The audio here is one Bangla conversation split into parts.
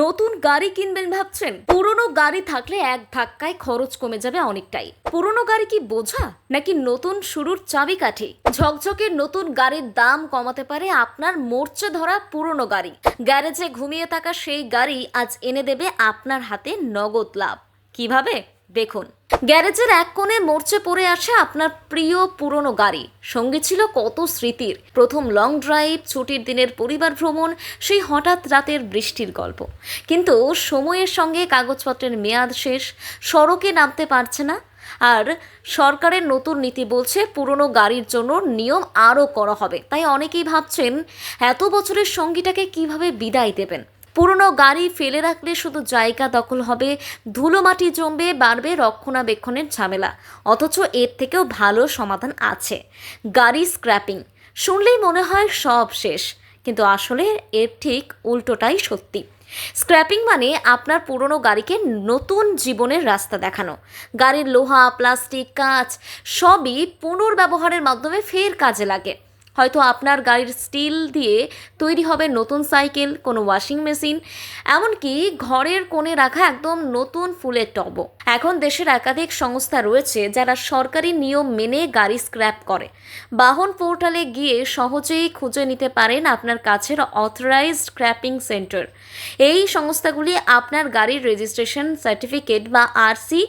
নতুন গাড়ি কিনবেন ভাবছেন? পুরনো গাড়ি থাকলে এক ধাক্কায় খরচ কমে যাবে অনেকটাই। পুরনো গাড়ি কি বোঝা, নাকি নতুন শুরুর চাবিকাঠি? ঝকঝকে নতুন গাড়ির দাম কমাতে পারে আপনার মোর্চে ধরা পুরনো গাড়ি। গ্যারেজে ঘুমিয়ে থাকা সেই গাড়ি আজ এনে দেবে আপনার হাতে নগদ লাভ। কীভাবে? দেখুন। গ্যারেজের এক কোণে মরচে পড়ে আসে আপনার প্রিয় পুরনো গাড়ি। সঙ্গে ছিল কত স্মৃতির। প্রথম লং ড্রাইভ, ছুটির দিনের পরিবার ভ্রমণ, সেই হঠাৎ রাতের বৃষ্টির গল্প। কিন্তু সময়ের সঙ্গে কাগজপত্রের মেয়াদ শেষ, সড়কে নামতে পারছে না। আর সরকারের নতুন নীতি বলছে পুরনো গাড়ির জন্য নিয়ম আরও করা হবে। তাই অনেকেই ভাবছেন, এত বছরের সঙ্গীটাকে কীভাবে বিদায় দেবেন? পুরনো গাড়ি ফেলে রাখলে শুধু জায়গা দখল হবে, ধুলো মাটি জমবে, বাড়বে রক্ষণাবেক্ষণের ঝামেলা। অথচ এর থেকেও ভালো সমাধান আছে। গাড়ি স্ক্র্যাপিং, শুনলেই মনে হয় সব শেষ। কিন্তু আসলে এর ঠিক উল্টোটাই সত্যি। স্ক্র্যাপিং মানে আপনার পুরনো গাড়িকে নতুন জীবনের রাস্তা দেখানো। গাড়ির লোহা, প্লাস্টিক, কাঁচ সবই পুনর্ব্যবহারের মাধ্যমে ফের কাজে লাগে। হয়তো আপনার গাড়ির স্টিল দিয়ে তৈরি হবে নতুন সাইকেল, কোনো ওয়াশিং মেশিন, এমনকি ঘরের কোণে রাখা একদম নতুন ফুলের টবও। এখন দেশের একাধিক সংস্থা রয়েছে যারা সরকারি নিয়ম মেনে গাড়ি স্ক্র্যাপ করে। বাহন পোর্টালে গিয়ে সহজেই খুঁজে নিতে পারেন আপনার কাছের অথরাইজড স্ক্র্যাপিং সেন্টার। এই সংস্থাগুলি আপনার গাড়ির রেজিস্ট্রেশন সার্টিফিকেট বা আরসি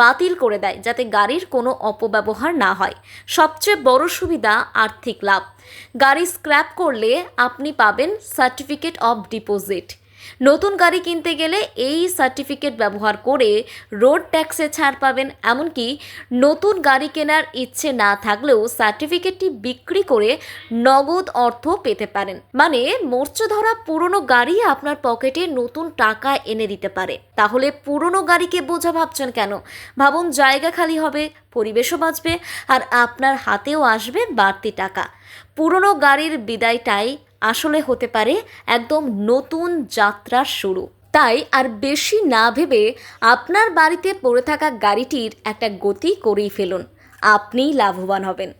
বাতিল করে দেয় যাতে গাড়ির কোনো অপব্যবহার না হয়। সবচেয়ে বড় সুবিধা আর্থিক লাভ। গাড়ি স্ক্র্যাপ করলে আপনি পাবেন সার্টিফিকেট অফ ডিপোজিট। নতুন গাড়ি কিনতে গেলে এই সার্টিফিকেট ব্যবহার করে রোড ট্যাক্সে ছাড় পাবেন। এমনকি নতুন গাড়ি কেনার ইচ্ছে না থাকলেও সার্টিফিকেটটি বিক্রি করে নগদ অর্থ পেতে পারেন। মানে মোর্চে ধরা পুরনো গাড়ি আপনার পকেটে নতুন টাকা এনে দিতে পারে। তাহলে পুরনো গাড়িকে বোঝা ভাবছেন কেন? ভাবুন, জায়গা খালি হবে, পরিবেশও বাঁচবে, আর আপনার হাতেও আসবে বাড়তি টাকা। পুরনো গাড়ির বিদায়টাই আসলে হতে পারে একদম নতুন যাত্রার শুরু। তাই আর বেশি না ভেবে আপনার বাড়িতে পড়ে থাকা গাড়িটির একটা গতি করেই ফেলুন। আপনিই লাভবান হবেন।